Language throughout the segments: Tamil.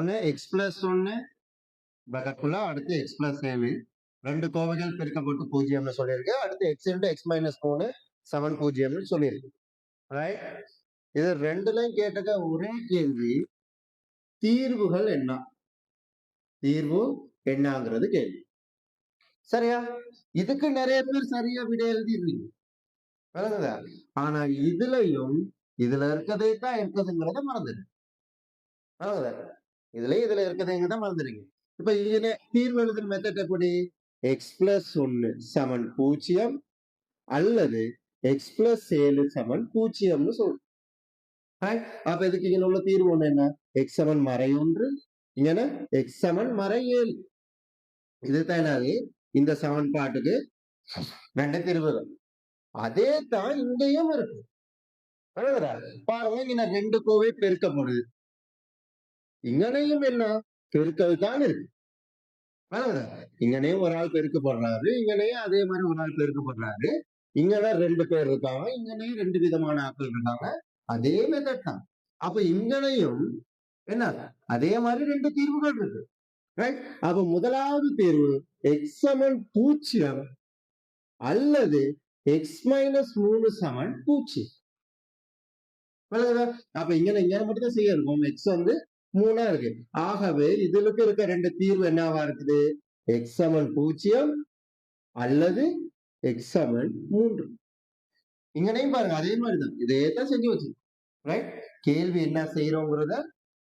ஒன்று எக்ஸ் பிளஸ் ஒன்று அடுத்து எக்ஸ் பிளஸ் ஏழு ரெண்டு கோவைகள் பெருக்கப்பட்டு பூஜ்ஜியம்னு சொல்லியிருக்கு. அடுத்து எக்ஸ் இன்ட்டு எக்ஸ் மைனஸ் மூணு செவன் பூஜ்ஜியம்னு சொல்லியிருக்கு. ரைட் இது ரெண்டுலையும் கேட்டக்க ஒரே கேள்வி தீர்வுகள் என்ன? தீர்வு என்னங்கிறது கேள்வி. சரியா? இதுக்கு நிறைய பேர் சரியா விட எழுதிடுறீங்க விளங்குதா ஆனா இதுலயும் இதுல இருக்கதே தான் இருக்குதுங்கிறத மறந்துடு விளங்குதா இதுல இதுல இருக்கதுங்கிறத மறந்துடுங்க இப்ப இதுல தீர்வு எழுதுற மெத்தட் எப்படி? எக்ஸ் பிளஸ் ஒன்னு சமன் பூஜ்ஜியம் அல்லது எக்ஸ் பிளஸ் ஏழு சமன் பூஜ்ஜியம்னு சொல்றோம் அப்ப இதுக்கு இங்க உள்ள தீர்வு ஒண்ணு என்ன? எக்ஸ் சமன் மறை ஒன்று இங்கன்னா எக்ஸ் சமன் மறை ஏழு. இதுதான் இந்த சமன்பாட்டுக்கு ரெண்டு தீர்வு அதே தான் இங்கேயும் இருக்கு. பாருங்க இங்க ரெண்டு கோவை பெருக்கப்படுது இங்கனையும் என்ன? பெருக்கல் தான் இருக்கு. இங்கனையும் ஒரு ஆள் பெருக்கப்படுறாரு இங்கனையும் அதே மாதிரி ஒரு ஆள் பெருக்கப்படுறாரு. இங்கன ரெண்டு பேர் இருக்காங்க இங்கனையும் ரெண்டு விதமான ஆட்கள் இருக்காங்க. அதே மெத்தட் தான். அப்ப இங்கனையும் என்ன? அதே மாதிரி ரெண்டு தீர்வுகள் இருக்கு. ரைட் அப்ப முதலாவது தீர்வு எக்ஸ் சமன் பூஜ்ஜியம் அல்லது எக்ஸ் மைனஸ் மூணு சமன் பூஜ்ஜியம். அப்ப இங்க இங்க மட்டும் தான் செய்ய இருக்கும். எக்ஸ் வந்து மூணா இருக்கு. ஆகவே இதுக்கு இருக்க ரெண்டு தீர்வு என்னவா இருக்குது? எக்ஸமன் பூஜ்ஜியம் அல்லது எக்ஸமன் மூன்று. இங்கனையும் பாருங்க அதே மாதிரிதான். இதே தான் செஞ்சு வச்சு ரைட் கேள்வி என்ன செய்யறோங்கிறத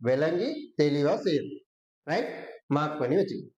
விளங்கி தெளிவா செய்யணும் ரைட் மார்க் பண்ணி வச்சுக்கணும்